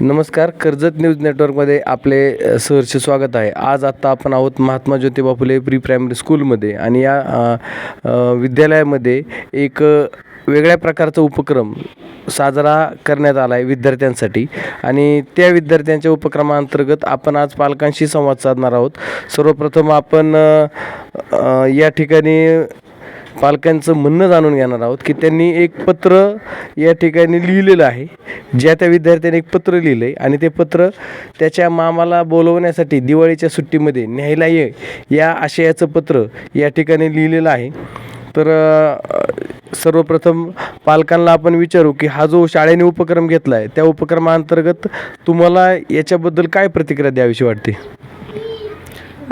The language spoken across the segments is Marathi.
नमस्कार कर्जत न्यूज नेटवर्कमध्ये आपले सहर्ष स्वागत आहे. आज आत्ता आपण आहोत महात्मा ज्योतिबा फुले प्री प्रायमरी स्कूलमध्ये आणि या विद्यालयामध्ये एक वेगळ्या प्रकारचा उपक्रम साजरा करण्यात आला आहे विद्यार्थ्यांसाठी. आणि त्या विद्यार्थ्यांच्या उपक्रमाअंतर्गत आपण आज पालकांशी संवाद साधणार आहोत. सर्वप्रथम आपण या ठिकाणी पालकांचं म्हणणं जाणून घेणार आहोत की त्यांनी एक पत्र या ठिकाणी लिहिलेलं आहे. ज्या त्या विद्यार्थ्याने एक पत्र लिहिलं आहे आणि ते पत्र त्याच्या मामाला बोलवण्यासाठी दिवाळीच्या सुट्टीमध्ये न्यायला ये या आशयाचं पत्र या ठिकाणी लिहिलेलं आहे. तर सर्वप्रथम पालकांना आपण विचारू की हा जो शाळेने उपक्रम घेतला आहे त्या उपक्रमाअंतर्गत तुम्हाला याच्याबद्दल काय प्रतिक्रिया द्यावीशी वाटते?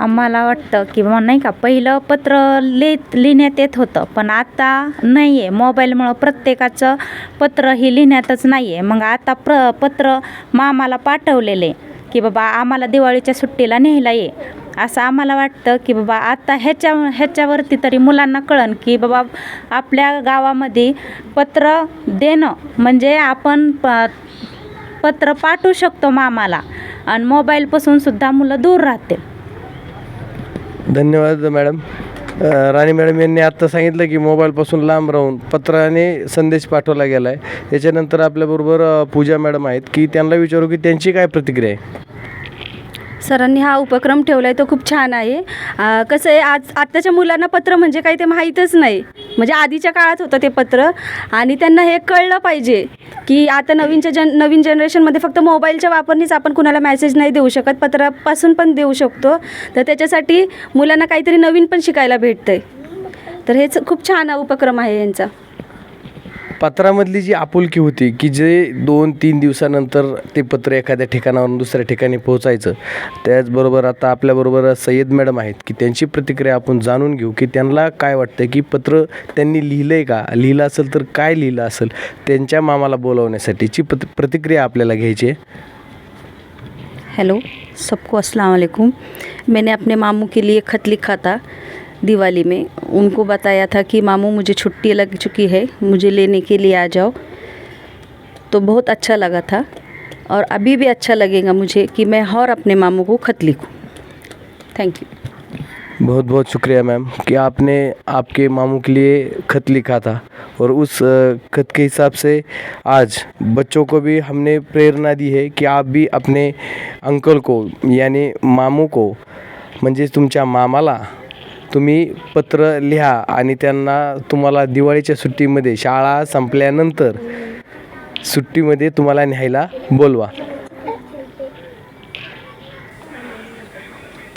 आम्हाला वाटतं की बुवा नाही का पहिलं पत्र लिहित लिहिण्यात येत होतं पण आता नाही आहे मोबाईलमुळं प्रत्येकाचं पत्र हे लिहिण्यातच नाही आहे मग आता प्र पत्र मामाला पाठवलेले की बाबा आम्हाला दिवाळीच्या सुट्टीला न्यायला ये. असं आम्हाला वाटतं की बाबा आता ह्याच्या ह्याच्यावरती तरी मुलांना कळन की बाबा आपल्या गावामध्ये पत्र देणं म्हणजे आपण प पत्र पाठवू शकतो मामाला. आणि मोबाईलपासून सुद्धा मुलं दूर राहतील. धन्यवाद मॅडम. राणी मॅडम यांनी आत्ता सांगितलं की मोबाईलपासून लांब राहून पत्राने संदेश पाठवला गेला आहे याच्यानंतर आपल्याबरोबर पूजा मॅडम आहेत की त्यांना विचारू की त्यांची काय प्रतिक्रिया आहे? सरांनी हा उपक्रम ठेवला आहे तो खूप छान आहे. कसं आहे आज आत्ताच्या मुलांना पत्र म्हणजे काही ते माहीतच नाही. म्हणजे आधीच्या काळात होतं ते पत्र. आणि त्यांना हे कळलं पाहिजे की आता नवीनच्या जन नवीन जनरेशनमध्ये फक्त मोबाईलच्या वापरनीच आपण कुणाला मेसेज नाही देऊ शकत पत्रापासून पण देऊ शकतो. तर त्याच्यासाठी मुलांना काहीतरी नवीन पण शिकायला भेटतं आहे तर हेच खूप छान उपक्रम आहे यांचा. पत्रामधली जी आपुलकी होती की जे दोन तीन दिवसानंतर ते पत्र एखाद्या ठिकाणावरून दुसऱ्या ठिकाणी पोहोचायचं त्याचबरोबर आता आपल्याबरोबर सय्यद मॅडम आहेत की त्यांची प्रतिक्रिया आपण जाणून घेऊ की त्यांना काय वाटतं की पत्र त्यांनी लिहिलं आहे का? लिहिलं असेल तर काय लिहिलं असेल? त्यांच्या मामाला बोलावण्यासाठीची पत प्रतिक्रिया आपल्याला घ्यायची आहे. हेलो सबको अस्सलाम वालेकुम. मैंने अपने मामू के लिए ख़त लिखा था दिवाली में। उनको बताया था कि, मामू, मुझे छुट्टी लग चुकी है, मुझे लेने के लिए आ जाओ। तो बहुत अच्छा लगा था। और अभी भी अच्छा लगेगा मुझे कि मैं और अपने मामू को ख़त लिखूँ। थैंक यू बहुत बहुत शुक्रिया, मैम, कि आपने आपके मामू के लिए खत लिखा था। और उस खत के हिसाब से आज बच्चों को भी हमने प्रेरणा दी है कि आप भी अपने अंकल को, यानी मामू को म्हणजे तुमच्या मामाला तुम्ही पत्र लिहा आणि त्यांना तुम्हाला दिवाळीच्या सुट्टीमध्ये शाळा संपल्यानंतर सुट्टीमध्ये तुम्हाला न्यायला बोलवा.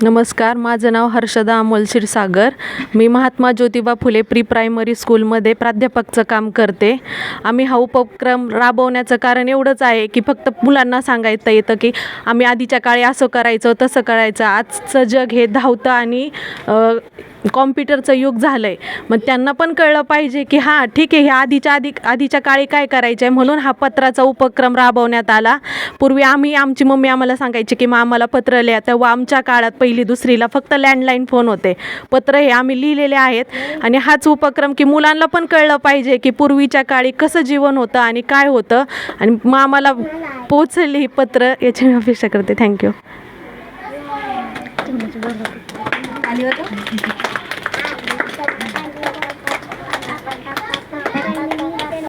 नमस्कार माझं नाव हर्षदा अमोल क्षीरसागर. मी महात्मा ज्योतिबा फुले प्री प्रायमरी स्कूलमध्ये प्राध्यापकचं काम करते. आम्ही हा उपक्रम राबवण्याचं कारण एवढंच आहे की फक्त मुलांना सांगायचं येतं की आम्ही आधीच्या काळी असं करायचं तसं करायचं. आजचं जग हे धावतं आणि कॉम्प्युटरचं युग झालं आहे मग त्यांना पण कळलं पाहिजे की हां ठीक आहे हे आधीच्या आधी आधीच्या काळी काय करायचं? आहे म्हणून हा पत्राचा उपक्रम राबवण्यात आला. पूर्वी आम्ही आमची मम्मी आम्हाला सांगायची की मग आम्हाला पत्र लिहा. तेव्हा आमच्या काळात पहिली दुसरीला फक्त लँडलाईन फोन होते. पत्र हे आम्ही लिहिलेले आहेत. आणि हाच उपक्रम की मुलांना पण कळलं पाहिजे की पूर्वीच्या काळी कसं जीवन होतं आणि काय होतं. आणि मग आम्हाला पोचली ही पत्र. याची मी अपेक्षा करते. थँक्यू 아니어도?